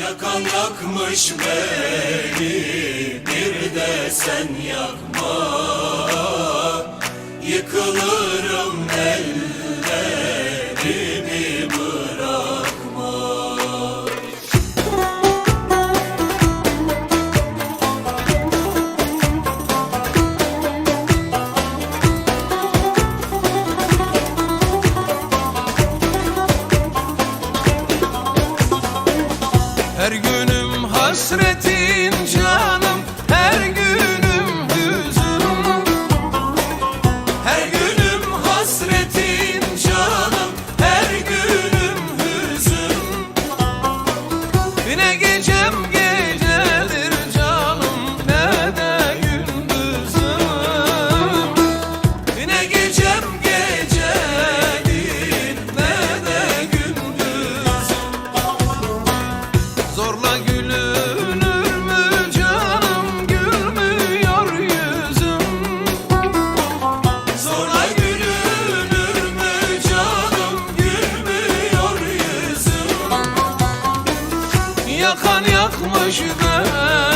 Yakan yakmış beni bir de sen yakma. hasretim yakan yakmış gönül